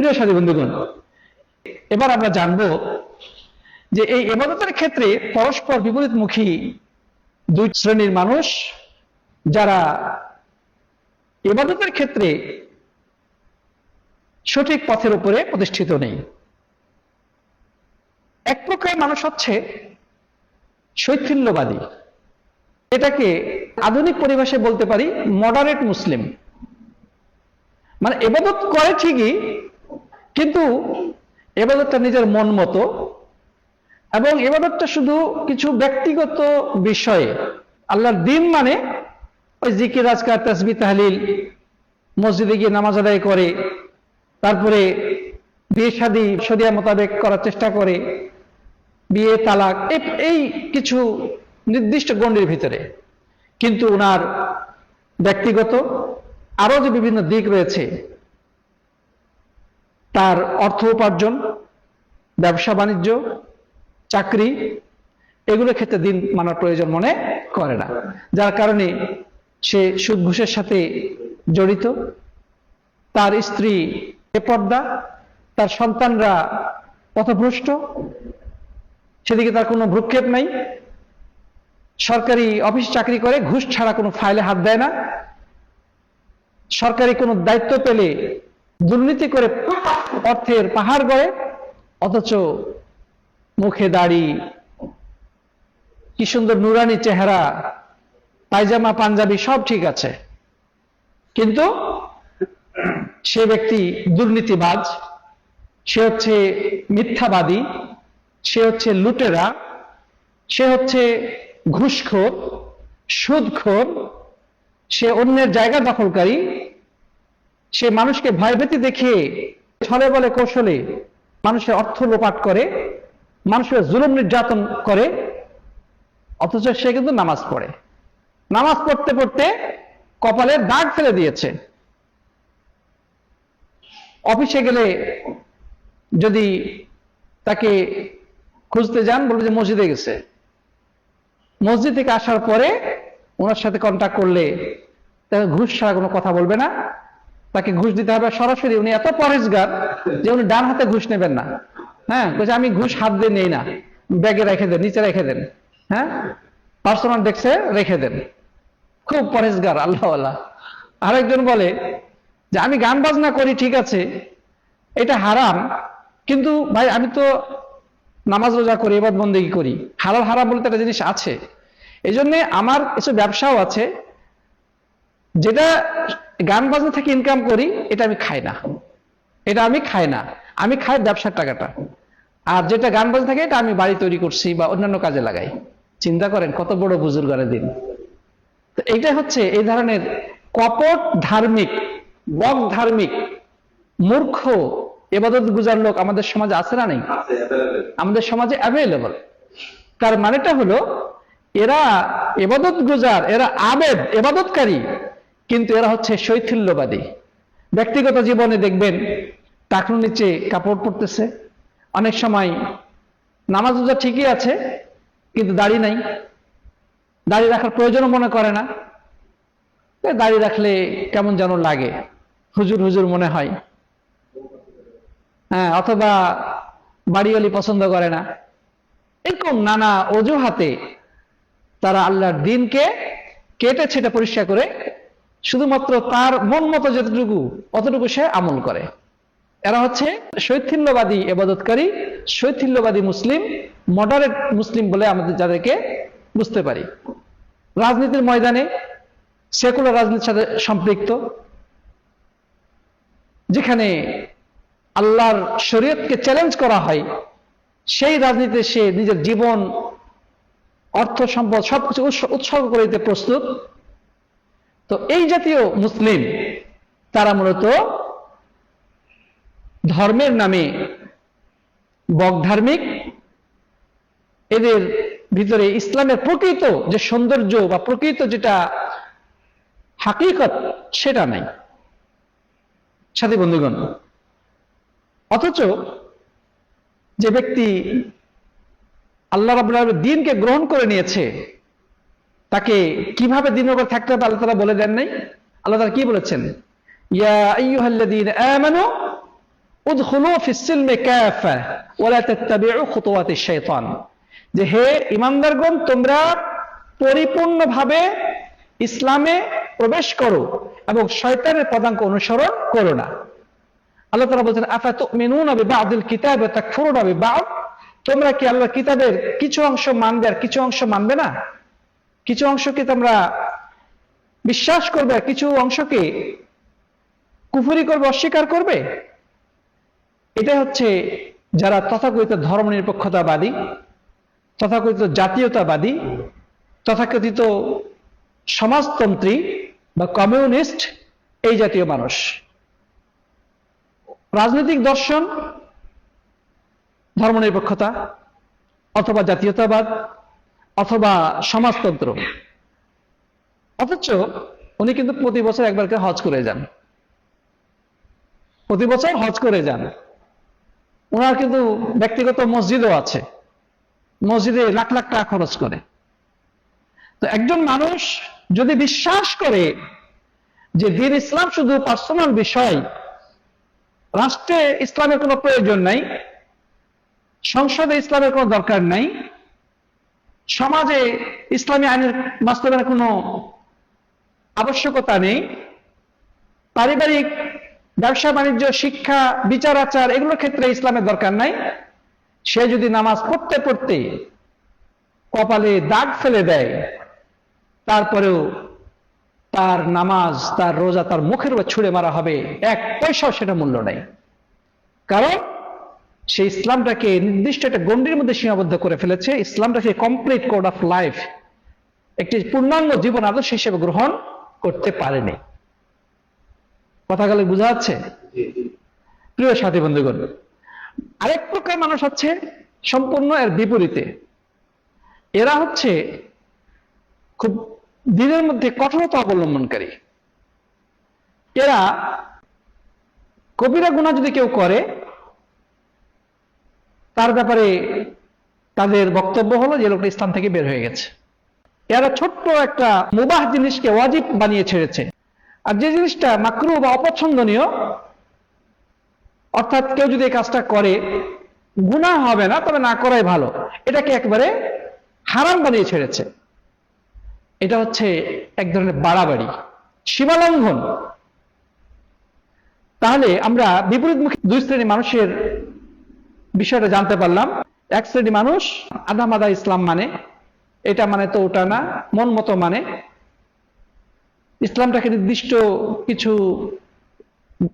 প্রিয় সাথী বন্ধুগণ, এবার আমরা জানব যে এই এবাদতের ক্ষেত্রে পরস্পর বিপরীতমুখী দুই শ্রেণির মানুষ যারা এবাদতের ক্ষেত্রে সঠিক পথের উপরে প্রতিষ্ঠিত নেই। এক প্রকার মানুষ হচ্ছে শৈথিল্যবাদী। এটাকে আধুনিক পরিভাষায় বলতে পারি মডারেট মুসলিম। মানে এবাদত করে ঠিকই কিন্তু এবাদতটা নিজের মন মতো এবং এবাদতটা শুধু কিছু ব্যক্তিগত বিষয়ে। আল্লাহর দিন মানে ওই জিকির, আজকার তসবি তাহলিল, মসজিদে গিয়ে নামাজ আদায় করে, তারপরে বিয়ে শাদী, শরিয়া মোতাবেক করার চেষ্টা করে, বিয়ে তালাক এই- কিছু নির্দিষ্ট গণ্ডির ভিতরে। কিন্তু ওনার ব্যক্তিগত আরও যে বিভিন্ন দিক রয়েছে তার অর্থ উপার্জন, ব্যবসা, বাণিজ্য, চাকরি এগুলোর ক্ষেত্রে দিন মানার প্রয়োজন মনে করে না। যার কারণে সে সুদ ঘুষের সাথে জড়িত। তার স্ত্রী বেপর্দা তার সন্তানরা পথভ্রষ্ট। সেদিকে তার কোনো ভ্রুক্ষেপ নাই। সরকারি অফিস চাকরি করে, ঘুষ ছাড়া কোনো ফাইলে হাত দেয় না। সরকারি কোনো দায়িত্ব পেলে দুর্নীতি করে অর্থের পাহাড় গড়ে, অথচ মুখে দাড়ি। কি সুন্দর নুরানি চেহারা, পায়জামা, পাঞ্জাবি সব ঠিক আছে। কিন্তু সে ব্যক্তি দুর্নীতিবাজ, সে হচ্ছে মিথ্যাবাদী, সে হচ্ছে লুটেরা, সে হচ্ছে ঘুষখোর, সুদখোর, সে অন্যের জায়গা দখলকারী, সে মানুষকে ভয়ভীতি দেখিয়ে ছলে বলে কৌশলে মানুষের অর্থ লোপাট করে, মানুষের জুলুম নির্যাতন করে, অথচ সে কিন্তু নামাজ পড়ে। নামাজ পড়তে পড়তে কপালে দাগ ফেলে দিয়েছে। অফিসে গেলে যদি তাকে খুঁজতে যান, বলবে যে মসজিদে গেছে। মসজিদ থেকে আসার পরে ওনার সাথে কন্ট্যাক্ট করলে তাকে ঘুষ ছাড়া কোনো কথা বলবে না। তাকে ঘুষ দিতে হবে। সরাসরি উনি এত পরেজগার যে উনি ডান হাতে ঘুষ নেবেন না। হ্যাঁ? বলছে, আমি ঘুষ হাত দিয়ে নেই না। ব্যাগে রেখে দেন, নিচে রেখে দেন। হ্যাঁ? পার্সোনাল ডেস্কে রেখে দেন। খুব পরেজগার আল্লাহ আরেকজন বলে যে, আমি গান বাজনা করি, ঠিক আছে। এটা হারাম। কিন্তু ভাই, আমি তো নামাজ রোজা করি এবার বন্দেগি করি। হালাল, হারাম বলতে একটা জিনিস আছে। এই জন্যে আমার কিছু ব্যবসাও আছে। যেটা গান বাজনা থেকে ইনকাম করি এটা আমি খাই না। এটা আমি খাই না। আমি খাই ব্যবসার টাকাটা। আর যেটা গান বাজনা থাকে এটা আমি বাড়ি তৈরি করছি বা অন্যান্য কাজে লাগাই। চিন্তা করেন কত বড় বুজুর্গানের দিন। তো এইটা হচ্ছে এই ধরনের কপট ধার্মিক বক ধার্মিক মূর্খ এবাদত গুজার লোক আমাদের সমাজে আছে না নেই? আমাদের সমাজে অ্যাভেলেবল তার মানেটা হলো এরা এবাদত গুজার এরা আবেদ এবাদতকারী। কিন্তু এরা হচ্ছে শৈথিল্যবাদী। ব্যক্তিগত জীবনে দেখবেন টাকুর নিচে কাপড় পরতেছে। অনেক সময় নামাজ রোজা ঠিকই আছে, কিন্তু দাড়ি নাই। দাড়ি রাখার প্রয়োজনও মনে করে না। দাড়ি রাখলে কেমন যেন লাগে। হুজুর হুজুর মনে হয়। হ্যাঁ অথবা বাড়িওয়ালি পছন্দ করে না। এরকম নানা অজুহাতে তারা আল্লাহর দিনকে কেটে ছেটে পরিষ্কার করে শুধুমাত্র তার মন মতো যতটুকু, অতটুকু সে আমল করে। এরা হচ্ছে শৈথিল্যবাদী এবাদতকারী, শৈথিল্যবাদী মুসলিম মডারেট মুসলিম বলে আমাদের যাদেরকে বুঝতে পারি। রাজনীতির ময়দানে সেকুলার রাজনীতির সাথে সম্পৃক্ত, যেখানে আল্লাহর শরীয়তকে চ্যালেঞ্জ করা হয়, সেই রাজনীতিতে সে নিজের জীবন, অর্থ সম্পদ সবকিছু উৎসর্গ করে দিতে প্রস্তুত। তো এই জাতীয় মুসলিম, তারা মূলত ধর্মের নামে বকধার্মিক এদের ভিতরে ইসলামের প্রকৃত যে সৌন্দর্য বা প্রকৃত যেটা হাকিকত, সেটা নাই। সাথী বন্ধুগণ, অথচ যে ব্যক্তি আল্লাহ রাবুল্লাহ দিনকে গ্রহণ করে নিয়েছে তাকে কীভাবে দিনের উপর থাকতে হবে আল্লাহ তারা বলে দেন নাই? আল্লাহ তারা কি বলেছেন? যে হে ইমানদারগণ তোমরা পরিপূর্ণভাবে ইসলামে প্রবেশ করো এবং শয়তানের পদাঙ্ক অনুসরণ করো না। আল্লাহ তাআলা বলছেন আফা তুমিনুনা বিবাদিল কিতাব ওয়া তাকফুরুনা বিবাদ? তোমরা কি আল্লাহর কিতাবের কিছু অংশ মানবে আর কিছু অংশ মানবে না? কিছু অংশকে তোমরা বিশ্বাস করবে কিছু অংশকে কুফরি করবে, অস্বীকার করবে? এটা হচ্ছে যারা তথাকথিত ধর্মনিরপেক্ষতাবাদী, তথাকথিত জাতীয়তাবাদী, তথাকথিত সমাজতন্ত্রী বা কমিউনিস্ট এই জাতীয় মানুষ। রাজনৈতিক দর্শন, ধর্মনিরপেক্ষতা অথবা জাতীয়তাবাদ অথবা সমাজতন্ত্র। অথচ উনি কিন্তু প্রতি বছর একবার করে হজ করে যান। প্রতি বছর হজ করে যান। ওনার কিন্তু ব্যক্তিগত মসজিদও আছে। মসজিদে লাখ লাখ টাকা খরচ করে। তো একজন মানুষ যদি বিশ্বাস করে যে দিন ইসলাম শুধু পার্সোনাল বিষয়, রাষ্ট্রে ইসলামের কোনো প্রয়োজন নাই, সংসদে ইসলামের কোনো দরকার নাই সমাজে ইসলামী আইনের বাস্তবায়নের কোনো আবশ্যকতা নেই। পারিবারিক, ব্যবসা, বাণিজ্য, শিক্ষা, বিচার, আচার, এগুলোর ক্ষেত্রে ইসলামের দরকার নাই। সে যদি নামাজ পড়তে পড়তে কপালে দাগ ফেলে দেয়, তারপরেও তার নামাজ, তার রোজা, তার মুখের উপর ছুড়ে মারা হবে। এক পয়সাও সেটা মূল্য নেই। কারণ সে ইসলামটাকে নির্দিষ্ট একটা গণ্ডির মধ্যে সীমাবদ্ধ করে ফেলেছে ইসলামটাকে কমপ্লিট কোড অফ লাইফ একটি পূর্ণাঙ্গ জীবন আদর্শ হিসেবে গ্রহণ করতে পারেনি। কথা গেলে বোঝা যাচ্ছে? প্রিয় সাথী বন্ধুগণ আরেক প্রকার মানুষ হচ্ছে সম্পূর্ণ এর বিপরীতে। এরা হচ্ছে খুব দিনের মধ্যে কঠোরতা অবলম্বনকারী। এরা কবিরা গুণা যদি কেউ করে তার ব্যাপারে তাদের বক্তব্য হলো যে লোকটা ইসলাম থেকে বের হয়ে গেছে। এরা ছোট্ট একটা মুবাহ জিনিসকে ওয়াজিব বানিয়ে ছেড়েছে। আর যে জিনিসটা মাকরু বা অপছন্দনীয়, অর্থাৎ কেউ যদি এই কাজটা করে গুণা হবে না, তবে না করাই ভালো। এটাকে একবারে হারাম বানিয়ে ছেড়েছে। এটা হচ্ছে এক ধরনের বাড়াবাড়ি, সীমালঙ্ঘন। তাহলে আমরা বিপরীতমুখী দুই শ্রেণি মানুষের বিষয়টা জানতে পারলাম। এক শ্রেণি মানুষ আধা মাদা ইসলাম মানে। এটা মানে তো ওটা না, মন মতো মানে। ইসলামটাকে নির্দিষ্ট কিছু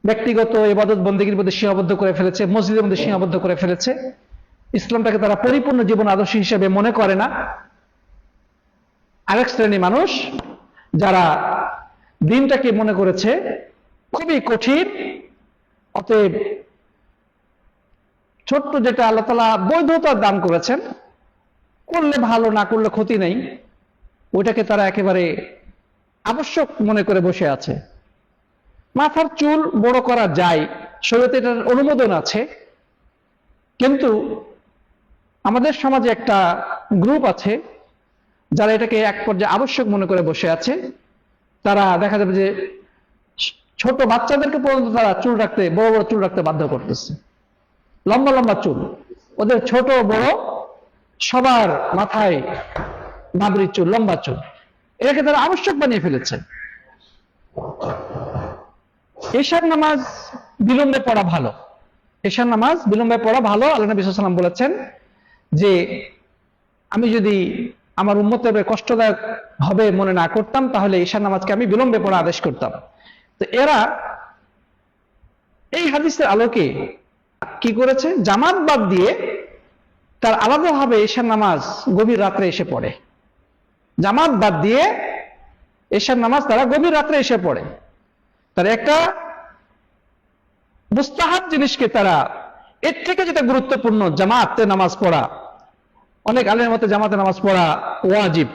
ব্যক্তিগত এবাদত বন্দীগীর মধ্যে সীমাবদ্ধ করে ফেলেছে, মসজিদের মধ্যে সীমাবদ্ধ করে ফেলেছে। ইসলামটাকে তারা পরিপূর্ণ জীবন আদর্শ হিসেবে মনে করে না। আরেক শ্রেণি মানুষ, যারা দিনটাকে মনে করেছে খুবই কঠিন, অতএব ছোট্ট যেটা আল্লাহ তালা বৈধতার দান করেছেন, করলে ভালো, না করলে ক্ষতি নেই, ওইটাকে তারা একেবারে আবশ্যক মনে করে বসে আছে। মাথার চুল বড় করা যায় শরীরতে এটার অনুমোদন আছে, কিন্তু আমাদের সমাজে একটা গ্রুপ আছে, যারা এটাকে এক পর্যায়ে আবশ্যক মনে করে বসে আছে। তারা দেখা যাবে যে ছোট বাচ্চাদেরকে পর্যন্ত তারা চুল রাখতে, বড় বড় চুল রাখতে বাধ্য করতেছে। লম্বা লম্বা চুল। ওদের ছোট বড় সবার মাথায় বাবরির চুল, লম্বা চুল। এটাকে তারা আবশ্যক বানিয়ে ফেলেছে। এশার নামাজ বিলম্বে পড়া ভালো। এশার নামাজ বিলম্বে পড়া ভালো, আল্লাহ নবী সাল্লাম বলেছেন যে, আমি যদি আমার উন্মতের কষ্টদায়ক হবে মনে না করতাম, তাহলে ঈশার নামাজকে আমি বিলম্বে পড়া আদেশ করতাম। তো এরা এই হাদিসের আলোকে কি করেছে? জামাত বাদ দিয়ে তার আলাদাভাবে ঈশার নামাজ গভীর রাত্রে এসে পড়ে। জামাত বাদ দিয়ে এশার নামাজ তারা গভীর রাত্রে এসে পড়ে। তার একটা মুস্তাহাব জিনিসকে তারা, এর থেকে যেটা গুরুত্বপূর্ণ, জামাতে নামাজ পড়া। অনেক আলের মতে জামাতে নামাজ পড়া ওয়াজিব।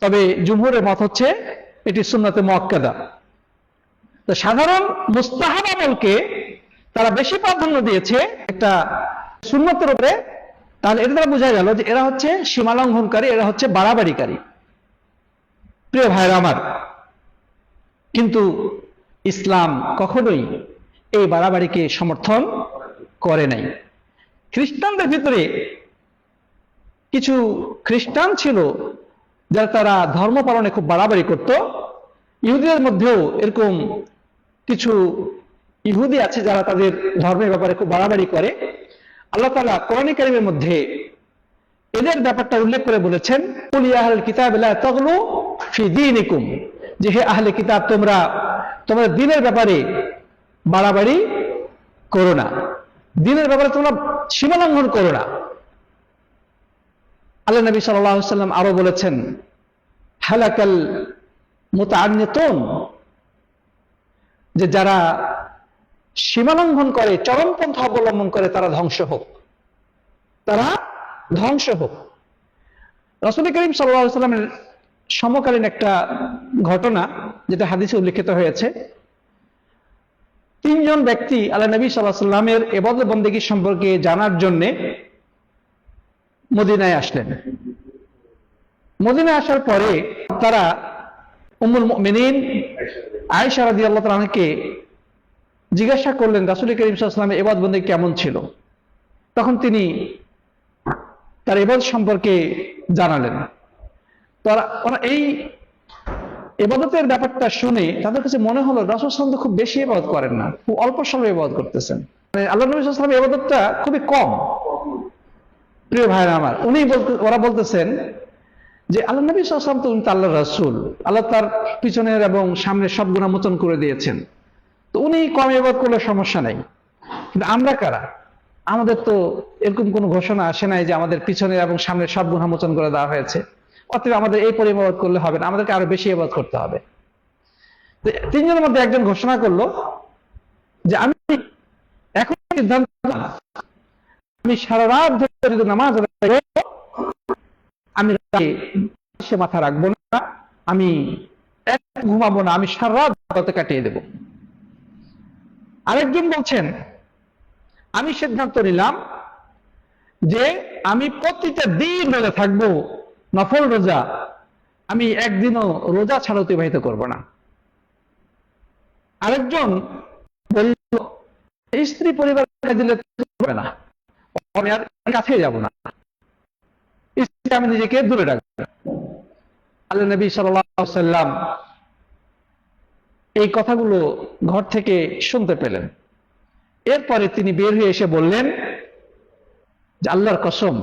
তবে জুমহুরের মত হচ্ছে, এটি সুন্নতে মোয়াক্কাদা তো সাধারণ মুস্তাহাব আমলকে তারা বেশি প্রাধান্য দিয়েছে একটা সুন্নতের উপরে, তাহলে এটা দ্বারা বোঝা গেল যে এরা হচ্ছে সীমালঙ্ঘনকারী, এরা হচ্ছে বাড়াবাড়িকারী। প্রিয় ভাইরা আমার, কিন্তু ইসলাম কখনোই এই বাড়াবাড়িকে সমর্থন করে নাই। খ্রিস্টানদের ভিতরে কিছু খ্রিস্টান ছিল যারা তারা ধর্ম পালনে খুব বাড়াবাড়ি করত। ইহুদিদের মধ্যেও এরকম কিছু ইহুদি আছে যারা তাদের ধর্মের ব্যাপারে খুব বাড়াবাড়ি করে। আল্লাহ তালা কোরআন কারিমের মধ্যে এদের ব্যাপারটা উল্লেখ করে বলেছেন ইয়া কিতাব তাগলু ফি দীনিকুম যে হে আহলে কিতাব, তোমরা তোমাদের দিনের ব্যাপারে বাড়াবাড়ি করো না। দিনের ব্যাপারে তোমরা সীমা লঙ্ঘন করো না। আল্লাহ নবী সাল্লাম আরও বলেছেন, হালাকাল মুতাআন্নিতুন যে যারা সীমালঙ্ঘন করে, চরমপন্থা অবলম্বন করে তারা ধ্বংস হোক। তারা ধ্বংস হোক। রসুল করিম সাল্লামের সমকালীন একটা ঘটনা, যেটা হাদিসে উল্লিখিত হয়েছে। তিনজন ব্যক্তি আল্লাহ নবী সাল্লাহ সাল্লামের এবাদ বন্দেগী সম্পর্কে জানার জন্যে মদিনায় আসলেন। মদিনায় আসার পরে তারা উমুল মিনীন আয়েশা রাদি আল্লাহ তালাকে জিজ্ঞাসা করলেন, রাসুল করিম সাল্লামের এবাদ বন্দী কেমন ছিল? তখন তিনি তার এবাদ সম্পর্কে জানালেন। তারা, ওরা এই এবাদতের ব্যাপারটা শুনে তাদের কাছে মনে হলো, রাসুল সালাম তো খুব বেশি এবাদত করেন না, খুব অল্প সময় এবাদত করতেছেন। মানে আল্লাহ নবী সাল্লামের এবাদতটা খুবই কম। প্রিয় ভাইরা আমার, উনি বলতে, ওরা বলতেছেন যে আল্লাহ নবী সাল্লাম তো উনি তো আল্লাহ রাসুল, আল্লাহ তার পিছনের এবং সামনের সব গুণা মোচন করে দিয়েছেন। তো উনি কম এবাদ করলে সমস্যা নাই। কিন্তু আমরা কারা? আমাদের তো এরকম কোনো ঘোষণা আসে নাই যে আমাদের পিছনে এবং সামনে সব গুণা মোচন করে দেওয়া হয়েছে। অতএব আমাদের এই পরিমাণ করলে হবে না, আমাদেরকে আরও বেশি এবাদ করতে হবে। তিনজনের মধ্যে একজন ঘোষণা করল যে আমি এখন সিদ্ধান্ত আমি সারা রাত ধরে যদি নামাজ আমি সে মাথা রাখব না, আমি ঘুমাবো না, আমি সারা রাত কাটিয়ে দেব। আরেকজন বলছেন, আমি সিদ্ধান্ত নিলাম যে আমি প্রতিটা দিন রোজা থাকব, নফল রোজা, আমি একদিনও রোজা ছাড়া অতিবাহিত করব না। আরেকজন বলল স্ত্রী পরিবার দিলে হবে না, আমি আর কাছে যাব না। স্ত্রী আমি নিজেকে দূরে রাখব। আল্লাহ নবী সাল্লাম এই কথাগুলো ঘর থেকে শুনতে পেলেন এরপরে তিনি বের হয়ে এসে বললেন, যে আল্লাহর কসম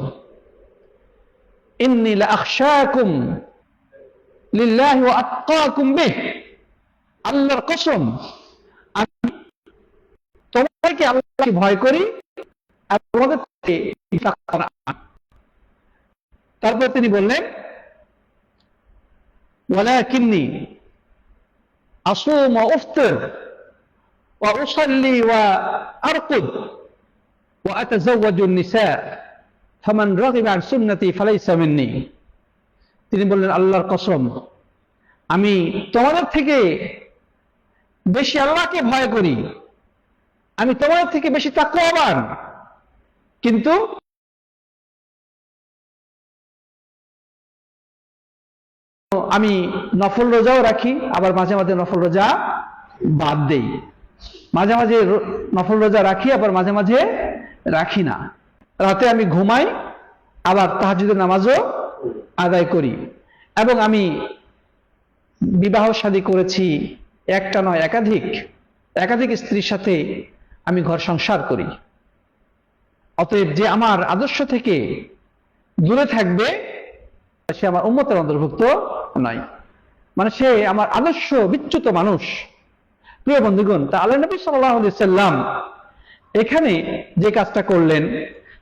আল্লাহর কসম, আমি তোমাকে আল্লাহকে ভয় করি তোমাদের। তারপর তিনি বললেন আসুম ওয়া উফতির ওয়া উসাল্লি ওয়া আরকুদ ওয়া আতাজাওয়াজু নিসা ফামান রাগিবা আন সুন্নতি ফালাইসা মিন্নি তিনি বললেন, আল্লাহর কসম, আমি তোমাদের থেকে বেশি আল্লাহকে ভয় করি। আমি তোমাদের থেকে বেশি তাকওয়াবান। কিন্তু আমি নফল রোজাও রাখি, আবার মাঝে মাঝে নফল রোজা বাদ দেই। মাঝে মাঝে নফল রোজা রাখি, আবার মাঝে মাঝে রাখি না। রাতে আমি ঘুমাই, আবার তাহাজুদের নামাজও আদায় করি। এবং আমি বিবাহ শাদী করেছি একটা নয়, একাধিক একাধিক স্ত্রীর সাথে আমি ঘর সংসার করি। অতএব যে আমার আদর্শ থেকে দূরে থাকবে, সে আমার উন্মতের অন্তর্ভুক্ত নয় মানে সে আমার আদর্শ বিচ্যুত মানুষ। প্রিয় বন্ধুগণ, তা আল্লাহ নবী সাল্লাম এখানে যে কাজটা করলেন,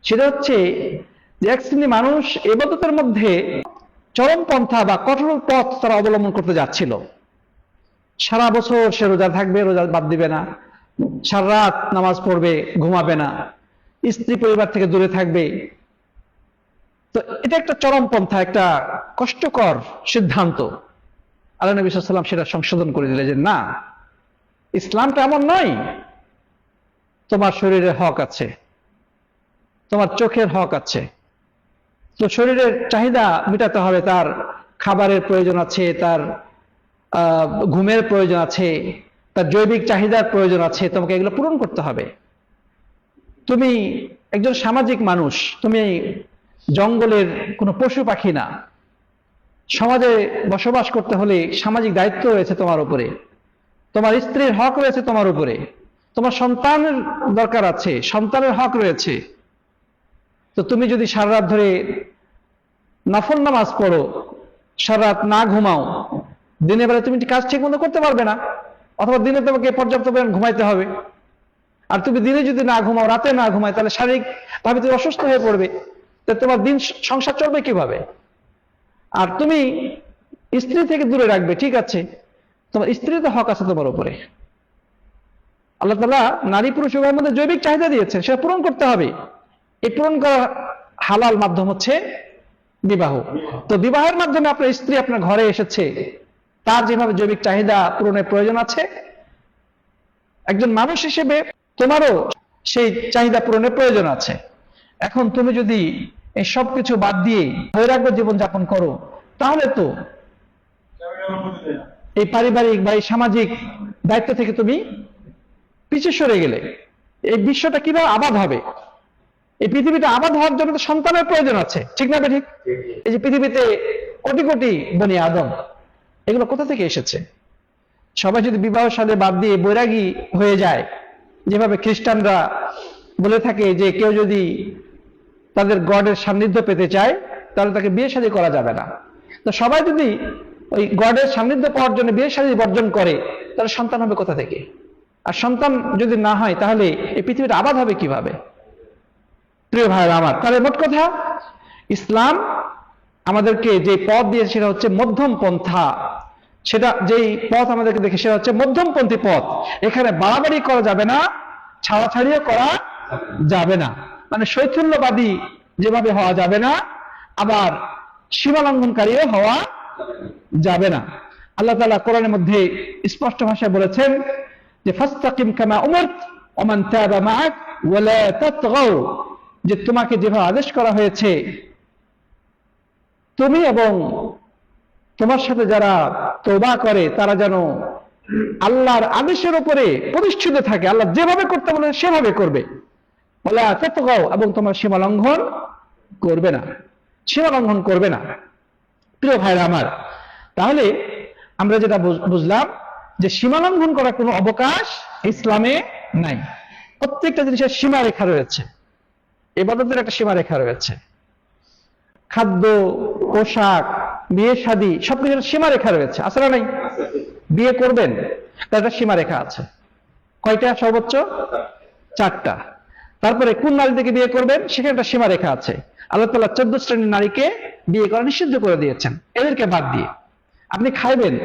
সেটা হচ্ছে যে এক শ্রেণি মানুষ এবাদতের মধ্যে চরম পন্থা বা কঠোর পথ তারা অবলম্বন করতে যাচ্ছিল। সারা বছর সে রোজা থাকবে, রোজা বাদ দিবে না। সারা রাত নামাজ পড়বে, ঘুমাবে না। স্ত্রী পরিবার থেকে দূরে থাকবে। তো এটা একটা চরম পন্থা একটা কষ্টকর সিদ্ধান্ত। আল্লাহ নবী সাল্লাম সেটা সংশোধন করে দিলে যে, না, ইসলামটা এমন নয়। তোমার শরীরের হক আছে, তোমার চোখের হক আছে। তো শরীরের চাহিদা মেটাতে হবে, তার খাবারের প্রয়োজন আছে, তার ঘুমের প্রয়োজন আছে, তার জৈবিক চাহিদার প্রয়োজন আছে, তোমাকে এগুলো পূরণ করতে হবে। তুমি একজন সামাজিক মানুষ, তুমি জঙ্গলের কোনো পশু পাখি না। সমাজে বসবাস করতে হলে সামাজিক দায়িত্ব রয়েছে তোমার উপরে। তোমার স্ত্রীর হক রয়েছে তোমার উপরে। তোমার সন্তানের দরকার আছে, সন্তানের হক রয়েছে। তো তুমি যদি সারা রাত ধরে নফল নামাজ পড়ো, সারা রাত না ঘুমাও, দিনের বেলা তুমি কাজ ঠিক মতো করতে পারবে না, অথবা দিনে তোমাকে পর্যাপ্ত পরিমাণ ঘুমাইতে হবে। আর তুমি দিনে যদি না ঘুমাও, রাতে না ঘুমায়, তাহলে শারীরিক ভাবে তুমি অসুস্থ হয়ে পড়বে। তো তোমার দিন সংসার চলবে কীভাবে? আর তুমি স্ত্রী থেকে দূরে রাখবে, ঠিক আছে। তোমার স্ত্রীর তো হক আছে তোমার উপরে। আল্লাহ তালা নারী পুরুষ উভয়ের মধ্যে জৈবিক চাহিদা দিয়েছেন, সেটা পূরণ করতে হবে। এই পূরণ করার হালাল মাধ্যম হচ্ছে বিবাহ। তো বিবাহের মাধ্যমে আপনার স্ত্রী আপনার ঘরে এসেছে, তার যেভাবে জৈবিক চাহিদা পূরণের প্রয়োজন আছে, একজন মানুষ হিসেবে তোমারও সেই চাহিদা পূরণের প্রয়োজন আছে। এখন তুমি যদি এই সব কিছু বাদ দিয়ে বৈরাগ্য জীবন যাপন করো। তাহলে তো এই পারিবারিক বা এই সামাজিক দায়িত্ব থেকে তুমি পিছিয়ে সরে গেলে। এই বিশ্বটা কীভাবে আবাদ হবে? এই পৃথিবীটা আবাদ হওয়ার জন্য তো সন্তানের প্রয়োজন আছে ঠিক না ঠিক এই যে পৃথিবীতে কোটি কোটি বনি আদম এগুলো কোথা থেকে এসেছে? সবাই যদি বিবাহ সাথে বাদ দিয়ে বৈরাগী হয়ে যায় যেভাবে খ্রিস্টানরা বলে থাকে যে কেউ যদি তাদের গডের সান্নিধ্য পেতে চায়, তাহলে তাকে বিয়ে শাদী করা যাবে না। তো সবাই যদি ওই গডের সান্নিধ্য পাওয়ার জন্য বিয়ে শাদী বর্জন করে, তাহলে সন্তান হবে কোথা থেকে? আর সন্তান যদি না হয়, তাহলে এই পৃথিবীটা আবাদ হবে কীভাবে? প্রিয় ভাইয়ের আমার, তাহলে মোট কথা, ইসলাম আমাদেরকে যে পথ দিয়েছে সেটা হচ্ছে মধ্যম পন্থা। সেটা যেই পথ আমাদেরকে দেখে, সেটা হচ্ছে মধ্যমপন্থী পথ। এখানে বাড়াবাড়ি করা যাবে না, ছাড়াছাড়িও করা যাবে না। মানে শৈথল্যবাদী যেভাবে হওয়া যাবে না, আবার সীমালঙ্ঘনকারীও হওয়া যাবে না। আল্লাহ তালা কোরআনের মধ্যে স্পষ্ট ভাষায় বলেছেন যে, ফাস্তাকিম কামা ওয়ালা তাতগাও যে, তোমাকে যেভাবে আদেশ করা হয়েছে, তুমি এবং তোমার সাথে যারা তোবা করে, তারা যেন আল্লাহর আদেশের উপরে প্রতিষ্ঠিত থাকে। আল্লাহ যেভাবে করতে বলে সেভাবে করবে। বলে গাও, এবং তোমার সীমা লঙ্ঘন করবে না। সীমা লঙ্ঘন করবে না। প্রিয় ভাইরা আমার, তাহলে আমরা যেটা বুঝলাম যে সীমা লঙ্ঘন করার কোনো অবকাশ ইসলামে নাই। প্রত্যেকটা জিনিসের সীমা রেখা রয়েছে। এবাদতের একটা সীমা রেখা রয়েছে। খাদ্য, পোশাক, বিয়ে শাদী, সবকিছুর সীমা রেখা রয়েছে। আছে না নাই? বিয়ে করবেন, তার একটা সীমা রেখা আছে। কয়টা সর্বোচ্চ? চারটা। তারপরে কোন নারী থেকে বিয়ে করবেন? সেখানে একটা সীমা রেখা আছে। আল্লাহ তালা চোদ্দ শ্রেণির নারীকে বিয়ে করা নিষিদ্ধ করে দিয়েছেন। এদেরকে বাদ দিয়ে। আপনি খাইবেন,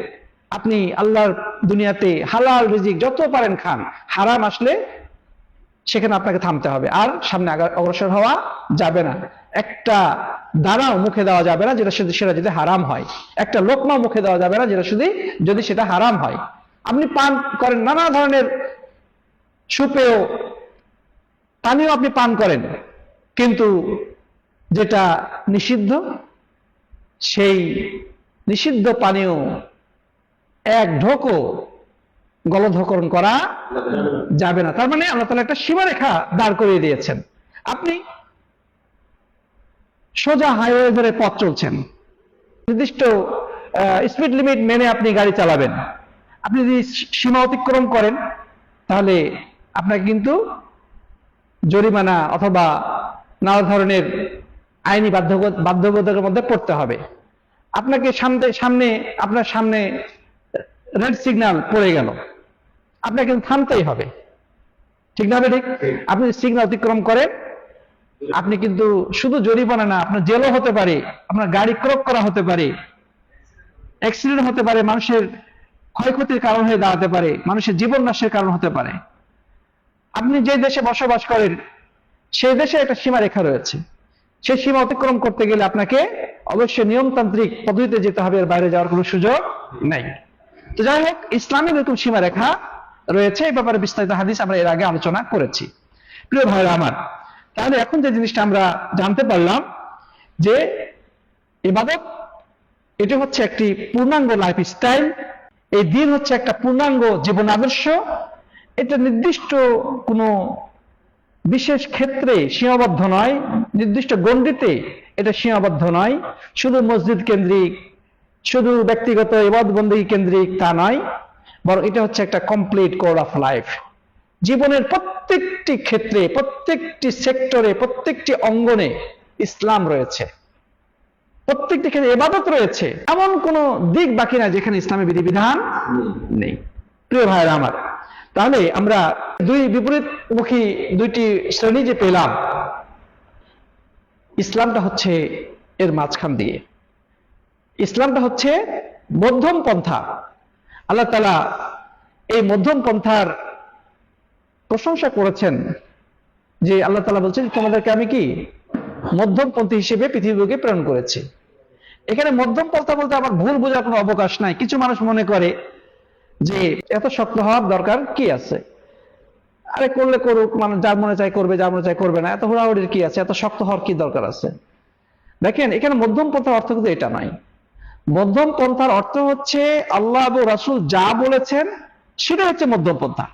আপনি আল্লাহর দুনিয়াতে হালাল রিজিক যত পারেন খান। হারাম আসলে সেখানে আপনাকে থামতে হবে। আর সামনে অগ্রসর হওয়া যাবে না। একটা দানাও মুখে দেওয়া যাবে না যেটা শুধু সেটা যদি হারাম হয়। একটা লোকমাও মুখে দেওয়া যাবে না যেটা শুধু যদি সেটা হারাম হয়। আপনি পান করেন নানা ধরনের সুপেয় পানীয় আপনি পান করেন, কিন্তু যেটা নিষিদ্ধ, সেই নিষিদ্ধ পানীয় এক ঢোকও গলধকরণ করা যাবে না। তার মানে আল্লাহ তালা একটা সীমারেখা দাঁড় করিয়ে দিয়েছেন। আপনি সোজা হাইওয়ে ধরে পথ চলছেন। নির্দিষ্ট স্পিড লিমিট মেনে আপনি গাড়ি চালাবেন। আপনি যদি সীমা অতিক্রম করেন, তাহলে আপনাকে কিন্তু জরিমানা অথবা নানা ধরনের আইনি বাধ্যবাধকতার মধ্যে পড়তে হবে। আপনাকে সামনে সামনে আপনার সামনে রেড সিগন্যাল পড়ে গেল। আপনাকে থামতেই হবে। ঠিক না ঠিক আপনি সিগন্যাল অতিক্রম করেন, আপনি কিন্তু শুধু জরিমানা না, আপনার জেলও হতে পারে, আপনার গাড়ি ক্রক করা হতে পারে, অ্যাক্সিডেন্ট হতে পারে, মানুষের ক্ষয়ক্ষতির কারণ হয়ে দাঁড়াতে পারে, মানুষের জীবন নাশের কারণ হতে পারে। আপনি যে দেশে বসবাস করেন সেই দেশে একটা সীমা রেখা রয়েছে। সেই সীমা অতিক্রম করতে গেলে আপনাকে অবশ্যই নিয়মতান্ত্রিক পদ্ধতিতে যেতে হবে, এর বাইরে যাওয়ার কোনো সুযোগ নেই। তো যাই হোক ইসলামের এরকম সীমা রেখা রয়েছে, এই ব্যাপারে বিস্তারিত হাদিস আমরা এর আগে আলোচনা করেছি। প্রিয় ভাইরা আমার, তাহলে এখন যে জিনিসটা আমরা জানতে পারলাম, যে ইবাদত, এটা হচ্ছে একটি পূর্ণাঙ্গ লাইফ স্টাইল এই দিন হচ্ছে একটা পূর্ণাঙ্গ জীবন আদর্শ এটা নির্দিষ্ট কোনো বিশেষ ক্ষেত্রে সীমাবদ্ধ নয়, নির্দিষ্ট গণ্ডিতে এটা সীমাবদ্ধ নয়। শুধু মসজিদ কেন্দ্রিক, শুধু ব্যক্তিগত এবাদ বন্দী কেন্দ্রিক তা নয়, বরং এটা হচ্ছে একটা কমপ্লিট কোড অফ লাইফ জীবনের প্রত্যেকটি ক্ষেত্রে, প্রত্যেকটি সেক্টরে, প্রত্যেকটি অঙ্গনে ইসলাম রয়েছে। প্রত্যেকটি ক্ষেত্রে এবাদত রয়েছে। এমন কোন দিক বাকি না যেখানে ইসলামের বিধিবিধান নেই। প্রিয় ভাইয়েরা আমার তাহলে আমরা দুই বিপরীতমুখী দুইটি শ্রেণি যে পেলাম, ইসলামটা হচ্ছে এর মাঝখান দিয়ে। ইসলামটা হচ্ছে মধ্যম পন্থা। আল্লাহ তালা এই মধ্যম পন্থার প্রশংসা করেছেন যে আল্লাহ তালা বলছেন, তোমাদেরকে আমি কি মধ্যমপন্থী হিসেবে পৃথিবীকে প্রেরণ করেছি? এখানে মধ্যম পন্থা বলতে আমার ভুল বোঝার কোনো অবকাশ নাই। কিছু মানুষ মনে করে যে এত শক্ত হওয়ার দরকার কি আছে? আরে করলে করুক মানে যার মনে চাই করবে, যার মনে চাই করবে না, এত হুড়াহুড়ির কি আছে? এত শক্ত হওয়ার কি দরকার আছে? দেখেন, এখানে মধ্যম পন্থার অর্থ কিন্তু এটা নয়। মধ্যম পন্থার অর্থ হচ্ছে আল্লাহ এবং রাসূল যা বলেছেন সেটা হচ্ছে মধ্যম পন্থা।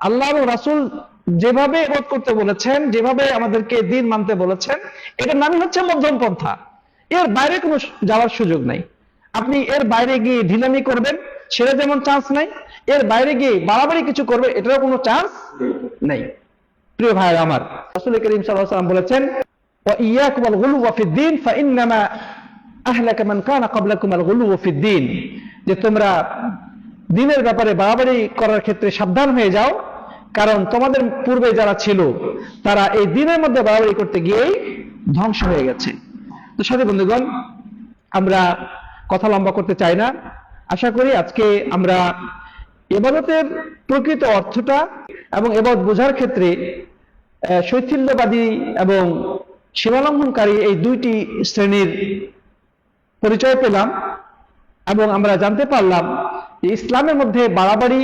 আল্লাহ এবং রাসূল যেভাবে এবাদ করতে বলেছেন, যেভাবে আমাদেরকে দিন মানতে বলেছেন, এটার নামই হচ্ছে মধ্যম পন্থা। এর বাইরে কোনো যাওয়ার সুযোগ নাই। আপনি এর বাইরে গিয়ে ঢিলামি করবেন সেটা যেমন চান্স নাই। এর বাইরে গিয়ে বাড়াবাড়ি কিছু করবে, এটারও কোনো চান্স নেই। প্রিয় ভাই আমার, রাসূল করিম ওয়াসাল্লাম বলেছেন যে তোমরা দিনের ব্যাপারে বাড়াবাড়ি করার ক্ষেত্রে সাবধান হয়ে যাও, কারণ তোমাদের পূর্বে যারা ছিল, তারা এই দিনের মধ্যে বাড়াবাড়ি করতে গিয়েই ধ্বংস হয়ে গেছে। তো সাথে বন্ধুগণ, আমরা কথা লম্বা করতে চাই না। আশা করি আজকে আমরা এবাদতের প্রকৃত অর্থটা এবং এবাদত বোঝার ক্ষেত্রে শৈথিল্যবাদী এবং সীমালঙ্ঘনকারী এই দুইটি শ্রেণির পরিচয় পেলাম এবং আমরা জানতে পারলাম যে ইসলামের মধ্যে বাড়াবাড়ি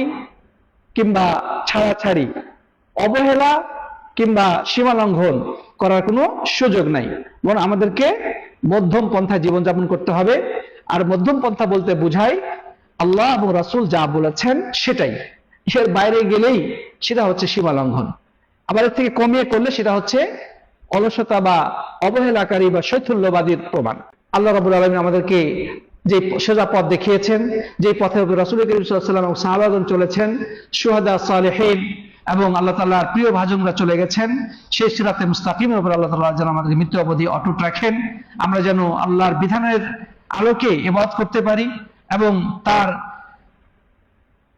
কিংবা ছাড়াছাড়ি, অবহেলা কিংবা সীমা লঙ্ঘন করার কোনো সুযোগ নাই। বরং আমাদেরকে মধ্যম পন্থা জীবনযাপন করতে হবে। আর মধ্যম পন্থা বলতে বোঝায়, আল্লাহ এবং রাসূল যা বলেছেন সেটাই। এর বাইরে গেলেই সেটা হচ্ছে সীমা লঙ্ঘন। আবার এর থেকে কমিয়ে করলে সেটা হচ্ছে অলসতা বা অবহেলাকারী বা শৈথল্যবাদীর প্রমাণ। আল্লাহ রাবুল আলমিন আমাদেরকে যে সোজা পথ দেখিয়েছেন, যে পথে রসুল করিম সাল্লাম এবং সাহাবাগন চলেছেন, সুহাদা সালেহীন এবং আল্লাহ তাল্লাহর প্রিয় ভাজনরা চলে গেছেন, সেই সিরাতে মুস্তাকিমের উপর আল্লাহ তাল্লাহ যেন আমাদের মৃত্যু অবধি অটুট রাখেন। আমরা যেন আল্লাহর বিধানের আলোকে এবাদ করতে পারি এবং তার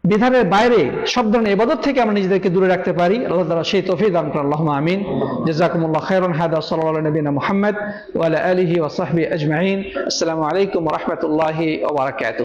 বিধানের বাইরে সব ধরনের এবাদত থেকে আমরা নিজেদেরকে দূরে রাখতে পারি। আল্লাহ তালা সেই তফি দান করেন। আল্লাহ আমিন। জাযাকুমুল্লাহ খাইরান হায়দা সাল্লাল্লাহু আলা মোহাম্মদ ওয়ালা আলহি ওসাহবি আজমাইন। আসসালামু আলাইকুম রহমতুল্লাহি ওবরাকাত